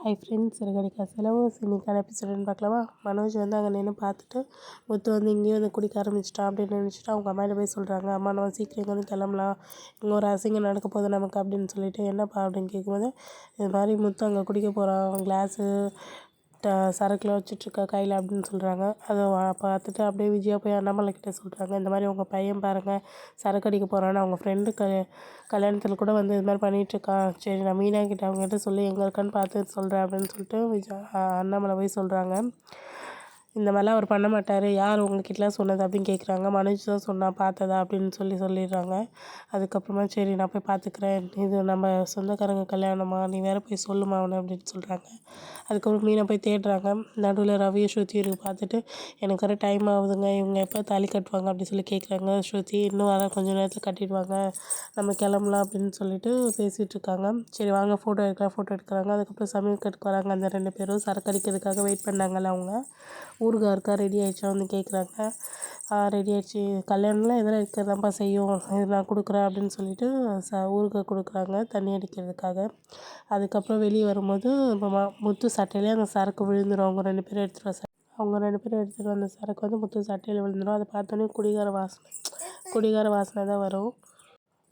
Hi friends சிறுகடிக்கா செலவு இன்னைக்கான எபிசோடுன்னு பார்க்கலாமா? மனோஜ் வந்து அங்கே நின்று பார்த்துட்டு முத்து வந்து இங்கேயும் வந்து குடிக்க ஆரம்பிச்சிட்டான் அப்படின்னு நினச்சிட்டு அவங்க அம்மாட்ட போய் சொல்கிறாங்க அம்மா நம்ம சீக்கிரம் இங்கே வந்து கிளம்பலாம். இங்கே ஒரு அசிங்கம் நடக்க போகுது நமக்கு அப்படின்னு சொல்லிட்டு என்னப்பா? அப்படின்னு கேட்கும்போது இது மாதிரி முத்து அங்கே குடிக்க போகிறான் கிளாஸு சரக்கில் சரக்குலாம் வச்சுட்ருக்கா கையில் அப்படின்னு சொல்கிறாங்க அதை பார்த்துட்டு அப்படியே விஜயா போய் அண்ணாமலை கிட்டே சொல்கிறாங்க இந்த மாதிரி உங்கள் பையன் பாருங்கள் சரக்கு அடிக்க போகிறான்னு அவங்க ஃப்ரெண்டு க கல்யாணத்தில் கூட வந்து இது மாதிரி பண்ணிகிட்ருக்கான் சரி நான் மீனா கிட்ட அவங்ககிட்ட சொல்லி எங்கே இருக்கான்னு பார்த்து சொல்கிறேன் அப்படின்னு சொல்லிட்டு விஜயா அண்ணாமலை போய் சொல்கிறாங்க இந்த மாதிரிலாம் அவர் பண்ண மாட்டார். யார் உங்ககிட்டலாம் சொன்னது அப்படின்னு கேட்குறாங்க மனோஜ் தான் சொன்னான் பார்த்ததா அப்படின்னு சொல்லி சொல்லிடுறாங்க. அதுக்கப்புறமா சரி நான் போய் பார்த்துக்குறேன் இது நம்ம சொந்தக்காரங்க கல்யாணமா? நீ வேறு போய் சொல்லுமா அவனை அப்படின்னு சொல்கிறாங்க அதுக்கப்புறம் மீனை போய் தேடுறாங்க. நடுவில் ரவியை ஸ்ருதி இருக்கு பார்த்துட்டு எனக்கு வர டைம் ஆகுதுங்க. இவங்க எப்போ தாலி கட்டுவாங்க? அப்படின்னு சொல்லி கேட்குறாங்க ஸ்ருதி இன்னும் வர கொஞ்சம் நேரத்தில் கட்டிடுவாங்க. நம்ம கிளம்பலாம் அப்படின்னு சொல்லிட்டு பேசிகிட்டு இருக்காங்க. சரி வாங்க ஃபோட்டோ எடுக்கலாம் ஃபோட்டோ எடுக்கிறாங்க. அதுக்கப்புறம் சமையல் கட்டுக்கு வராங்க. அந்த ரெண்டு பேரும் சரக்கு அடிக்கிறதுக்காக வெயிட் பண்ணாங்கல்ல அவங்க. ஊருகா இருக்கா ரெடி ஆகிடுச்சா வந்து கேட்குறாங்க ரெடி ஆகிடுச்சி கல்யாணம்லாம் எதில் தான்ப்பா செய்யும். இது நான் கொடுக்குறேன் அப்படின்னு சொல்லிட்டு ச ஊறுகாய் கொடுக்குறாங்க தண்ணி அடிக்கிறதுக்காக. அதுக்கப்புறம் வெளியே வரும்போது இப்போ முத்து சட்டையிலே அந்த சரக்கு விழுந்துடும் அவங்க ரெண்டு பேரும் எடுத்துகிட்டு வர அவங்க ரெண்டு பேரும் எடுத்துகிட்டு வந்த சரக்கு வந்து முத்து சட்டையில் விழுந்துடும் அதை பார்த்தோன்னே குடிகார வாசனை குடிகார வாசனை தான் வரும்.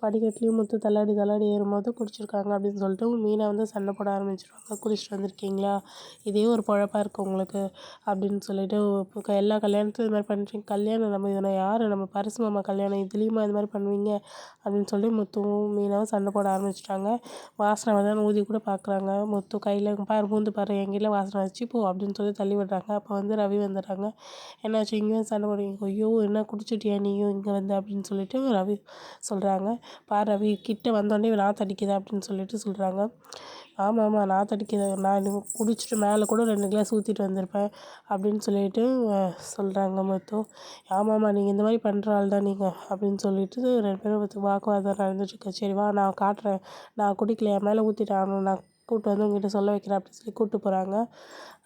படிக்கட்டுலேயும் முத்து தள்ளாடி தள்ளாடி ஏறும்போது குடிச்சிருக்காங்க அப்படின்னு சொல்லிட்டு மீனை வந்து சண்டை போட ஆரம்பிச்சிருவாங்க. குடிச்சிட்டு வந்திருக்கீங்களா? இதே ஒரு பொழப்பாக இருக்குது உங்களுக்கு அப்படின்னு சொல்லிட்டு இப்போ எல்லா கல்யாணத்துலையும் இது மாதிரி பண்ணுறீங்க கல்யாணம் நம்ம இதில் யார்? நம்ம பரிசு மாமா கல்யாணம் இதுலேயுமா இது மாதிரி பண்ணுவீங்க? அப்படின்னு சொல்லி முத்துவும் மீனாவும் சண்டை போட ஆரம்பிச்சிட்டாங்க. வாசனை வந்து ஊதி கூட பார்க்குறாங்க முத்து கையில் பாரு பூந்து பாரு எங்கிட்ட வாசனை வச்சு போ அப்படின்னு சொல்லி தள்ளி விடுறாங்க. அப்போ வந்து ரவி வந்துடுறாங்க. என்னாச்சு? இங்கேயும் சண்டை போடுவீங்க ஐயோ என்ன குடிச்சிட்டியா நீயும் இங்கே வந்து அப்படின்னு சொல்லிட்டு ரவி சொல்கிறாங்க பார் ரவி கிட்ட வந்தோடனே நாற்று அடிக்குது அப்படின்னு சொல்லிட்டு சொல்கிறாங்க ஆமாம் ஆமாம் நாற்று அடிக்குது? நான் குடிச்சிட்டு மேலே கூட ரெண்டு கிளாஸ் ஊற்றிட்டு வந்திருப்பேன் அப்படின்னு சொல்லிட்டு சொல்கிறாங்க மொத்தம். ஆமாம்மா நீங்கள் இந்த மாதிரி பண்ணுற ஆள் தான் நீங்கள் அப்படின்னு சொல்லிட்டு ரெண்டு பேரும் வாக்குவாதம் நடந்துட்டுருக்கு. சரி வா நான் காட்டுறேன். நான் குடிக்கல என் மேலே ஊற்றிட்டேன் நான் கூப்பிட்டு வந்து உங்ககிட்ட சொல்ல வைக்கிறேன் அப்படின்னு சொல்லி கூப்பிட்டு போகிறாங்க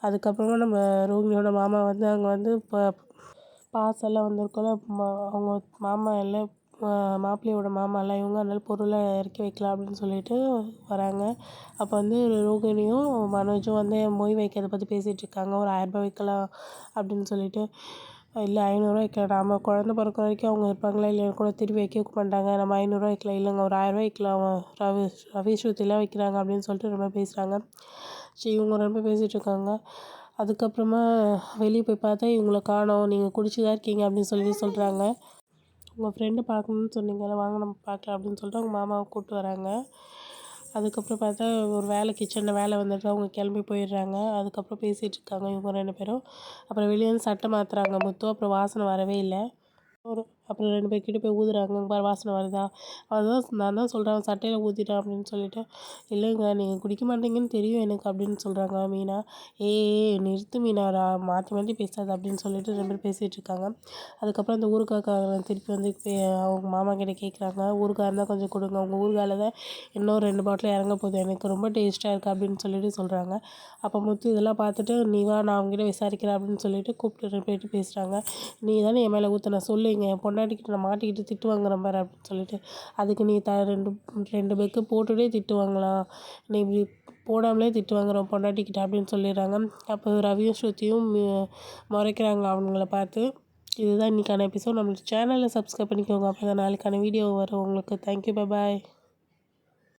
அதுக்கப்புறமா நம்ம ரோகிணியோட மாமா வந்து அங்கே வந்து இப்போ பாசெல்லாம் வந்திருக்கோம்ல அவங்க மாமா எல்லாம் மாப்பிள்ளையோட மாமாலாம் இவங்க அதனால் பொருளை இறக்கி வைக்கலாம் அப்படின்னு சொல்லிட்டு வராங்க. அப்போ வந்து ரோகிணியும் மனோஜும் வந்து மொய் வைக்கிறத பற்றி பேசிகிட்டு இருக்காங்க. ஒரு ஆயிரரூபா வைக்கலாம் அப்படின்னு சொல்லிட்டு இல்லை ஐநூறுரூவா வைக்கலாம். நம்ம குழந்த பிறக்குற வரைக்கும் அவங்க இருப்பாங்களா? இல்லையா? கூட திருப்பி வைக்க மாட்டாங்க. நம்ம ஐநூறுரூவா வைக்கலாம். இல்லைங்க ஒரு ஆயரூவா வைக்கலாம். ரவி ரவி ஸ்ருதிலாம் வைக்கிறாங்க அப்படின்னு சொல்லிட்டு ரொம்ப பேசுகிறாங்க சரி இவங்க ரொம்ப பேசிகிட்டு இருக்காங்க. அதுக்கப்புறமா வெளியே போய் பார்த்தா இவங்கள காணோம். நீங்கள் குடிச்சு தான் இருக்கீங்க அப்படின்னு சொல்லி சொல்கிறாங்க உங்கள் ஃப்ரெண்டு பார்க்கணுன்னு சொன்னீங்கல்ல வாங்க நம்ம பார்க்கலாம் அப்படின்னு சொல்லிட்டு அவங்க மாமாவை கூப்பிட்டு வராங்க. அதுக்கப்புறம் பார்த்தா ஒரு வேலை கிச்சனில் வேலை வந்துட்டு அவங்க கிளம்பி போயிடுறாங்க. அதுக்கப்புறம் பேசிகிட்டு இருக்காங்க இவங்க ரெண்டு பேரும். அப்புறம் வெளியே வந்து சட்டை மாற்றுறாங்க முத்து. அப்புறம் வாசனை வரவே இல்லை. ஒரு அப்புறம் ரெண்டு பேர்கிட்ட போய் ஊதுறாங்க. பாரு வாசனை வருதா? அதுதான் நான் தான் சொல்கிறேன் சட்டையில் ஊற்றிட்டான் அப்படின்னு சொல்லிட்டு இல்லைங்க நீங்கள் குடிக்க மாட்டீங்கன்னு தெரியும் எனக்கு அப்படின்னு சொல்கிறாங்க மீனா. ஏ நிறுத்து மீனாரா மாற்றி மாற்றி பேசாது அப்படின்னு சொல்லிட்டு ரெண்டு பேர் பேசிகிட்டு இருக்காங்க. அதுக்கப்புறம் அந்த ஊருக்காக்காரன் திருப்பி வந்து அவங்க மாமா கிட்டே கேட்குறாங்க ஊருக்காக இருந்தால் கொஞ்சம் கொடுங்க அவங்க ஊருக்கால தான் இன்னும் ரெண்டு பாட்டில் இறங்க போகுது எனக்கு ரொம்ப டேஸ்ட்டாக இருக்குது அப்படின்னு சொல்லிட்டு சொல்கிறாங்க அப்போ முத்து இதெல்லாம் பார்த்துட்டு நீ வா நான் அவங்ககிட்ட விசாரிக்கிறேன் அப்படின்னு சொல்லிட்டு கூப்பிட்டு போயிட்டு பேசுகிறாங்க நீ தானே என் மேலே ஊற்றின சொல்லுங்க என் பொண்டாட்டிக்கிட்ட நான் மாட்டிக்கிட்டு திட்டு வாங்குறேன் பாரு அப்படின்னு சொல்லிட்டு அதுக்கு நீ த ரெண்டு ரெண்டு பெக்கு போட்டுகிட்டே திட்டு வாங்கலாம் நீ இப்படி போடாமலே திட்டு வாங்குறோம் பொண்டாட்டிக்கிட்ட அப்படின்னு சொல்லிடுறாங்க. அப்போ ரவியும் ஸ்ருதியும் முறைக்கிறாங்க அவங்கள பார்த்து. இதுதான் இன்றைக்கான எபிசோட் நம்மளுக்கு சேனலில் சப்ஸ்கிரைப் பண்ணிக்கோங்க. அப்போ தான் நாளைக்கான வீடியோ வரும். உங்களுக்கு தேங்க்யூ பாய்